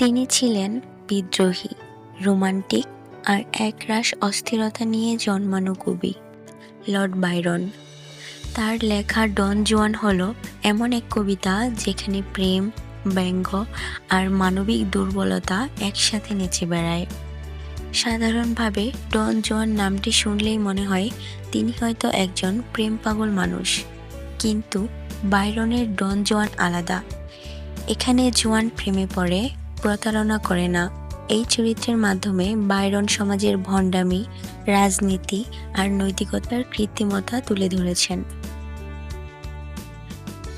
তিনি ছিলেন বিদ্রোহী, রোমান্টিক আর একরাশ অস্থিরতা নিয়ে জন্মানো কবি, লর্ড বাইরন। তার লেখা ডন জুয়ান হলো এমন এক কবিতা যেখানে প্রেম, ব্যঙ্গ আর মানবিক দুর্বলতা একসাথে নেচে বেড়ায়। সাধারণভাবে ডন জোয়ান নামটি শুনলেই মনে হয় তিনি হয়তো একজন প্রেম পাগল মানুষ। কিন্তু বাইরনের ডন জোয়ান আলাদা। এখানে জোয়ান প্রেমে পড়ে প্রতারণা করে না। এই চরিত্রের মাধ্যমে বাইরন সমাজের ভণ্ডামি, রাজনীতি আর নৈতিকতার কৃত্রিমতা তুলে ধরেছেন।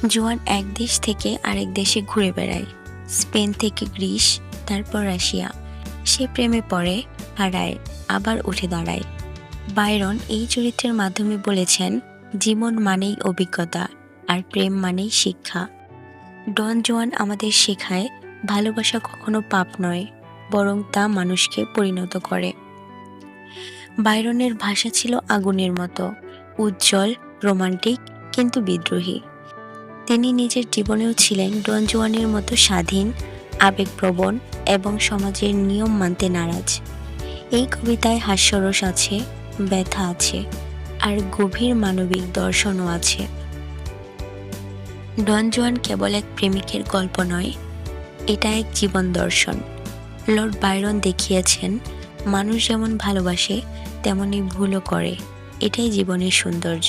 জোয়ান এক দেশ থেকে আরেক দেশে ঘুরে বেড়ায়। স্পেন থেকে গ্রিস, তারপর রাশিয়া। সে প্রেমে পড়ে, হারায়, আবার উঠে দাঁড়ায়। বাইরন এই চরিত্রের মাধ্যমে বলেছেন, জীবন মানেই অভিজ্ঞতা, আর প্রেম মানেই শিক্ষা। ডন জোয়ান আমাদের শেখায় ভালোবাসা কখনো পাপ নয়, বরং তা মানুষকে পরিণত করে। বাইরনের ভাষা ছিল আগুনের মতো, উজ্জ্বল, রোমান্টিক, কিন্তু বিদ্রোহী। তিনি নিজের জীবনেও ছিলেন ডন জোয়ানের মতো স্বাধীন, আবেগপ্রবণ এবং সমাজের নিয়ম মানতে নারাজ। এই কবিতায় হাস্যরস আছে, ব্যথা আছে, আর গভীর মানবিক দর্শনও আছে। ডন জোয়ান কেবল এক প্রেমিকের গল্প নয় এটা এক জীবন দর্শন। লর্ড বাইরন দেখিয়েছেন, মানুষ যেমন ভালোবাসে তেমনই ভুলও করে। এটাই জীবনের সৌন্দর্য।